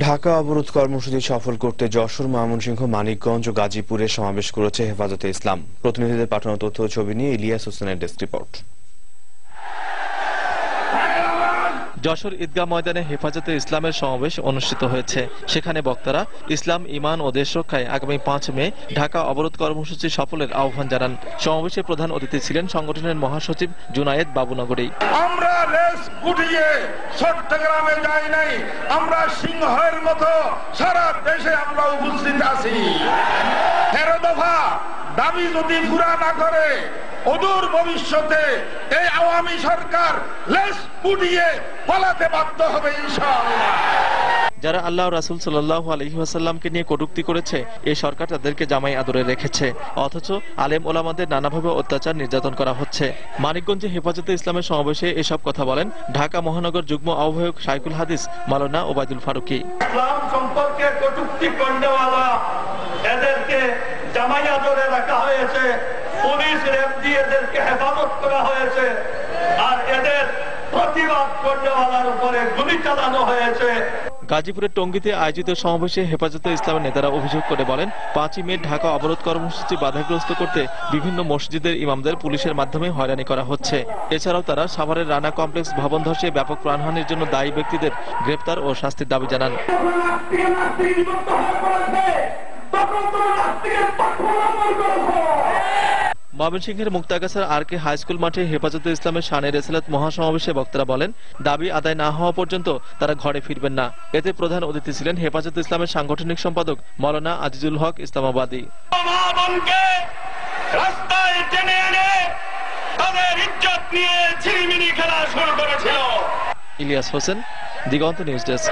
ঢাকা অবরোধ কর্মসূচি সফল করতে যশোর, ময়মনসিংহ, মানিকগঞ্জ ও গাজীপুরে সমাবেশ করেছে হেফাজতে ইসলাম। প্রতিনিধিদের পাঠানো তথ্য ছবি নিয়ে ইলিয়াস হোসেনের ডেস্ক রিপোর্ট। যশোর ঈদগাহ ময়দানে হেফাজতে ইসলামের সমাবেশ অনুষ্ঠিত হয়েছে। সেখানে বক্তারা ইসলাম ইমান ও দেশ রক্ষায় আগামী পাঁচ মে ঢাকা অবরোধ কর্মসূচি সফলের আহ্বান জানান। সমাবেশে প্রধান অতিথি ছিলেন সংগঠনের মহাসচিব জুনায়েদ বাবুনগরী। আমরা গুটিয়ে চট্টগ্রামে যাই নাই, আমরা সিংহের মতো সারা দেশে আমরা উপস্থিত আছি। তেরো দফা দাবি যদি পুরা না করে অদূর ভবিষ্যতে এই আওয়ামী সরকার লেস পালাতে বাধ্য হবে ইনশাআল্লাহ। যারা আল্লাহ রাসুল সাল্লাহ আলহিহাসাল্লামকে নিয়ে কটুক্তি করেছে এই সরকার তাদেরকে জামাই আদরে রেখেছে। অথচ আলেম ওলামাদের নানাভাবে অত্যাচার নির্যাতন করা হচ্ছে। মানিকগঞ্জে হেফাজতে ইসলামের সমাবেশে এসব কথা বলেন ঢাকা মহানগর যুগ্ম আহ্বায়ক সাইকুল হাদিস মালানা ওবায়দুল ফারুকি। ইসলাম সম্পর্কে কটুক্তি এদেরকে জামাই আদরে রাখা হয়েছে। পুলিশ রেপ দিয়ে এদেরকে হেফাজত করা হয়েছে। আর এদের প্রতিবাদ করনেওয়ালার উপরে গুলি চালানো হয়েছে। গাজীপুরের টঙ্গীতে আয়োজিত সমাবেশে হেফাজতে ইসলামের নেতারা অভিযোগ করে বলেন পাঁচই মে ঢাকা অবরোধ কর্মসূচি বাধাগ্রস্ত করতে বিভিন্ন মসজিদের ইমামদের পুলিশের মাধ্যমে হয়রানি করা হচ্ছে। এছাড়াও তারা সাভারের রানা কমপ্লেক্স ভবন ধসে ব্যাপক প্রাণহানির জন্য দায়ী ব্যক্তিদের গ্রেপ্তার ও শাস্তির দাবি জানান। তখন ময়মনসিংহের মুক্তাগাছার আর কে হাই স্কুল মাঠে হেফাজতে ইসলামের শানে রেসালাত মহাসমাবেশে বক্তারা বলেন দাবি আদায় না হওয়া পর্যন্ত তারা ঘরে ফিরবেন না। এতে প্রধান অতিথি ছিলেন হেফাজতে ইসলামের সাংগঠনিক সম্পাদক মৌলানা আজিজুল হক ইসলামাবাদী। রাস্তায় টেনে এনে তাদের ইজ্জত নিয়ে খেলা শুরু করেছিল। Ilias Hossain Diganta news desk.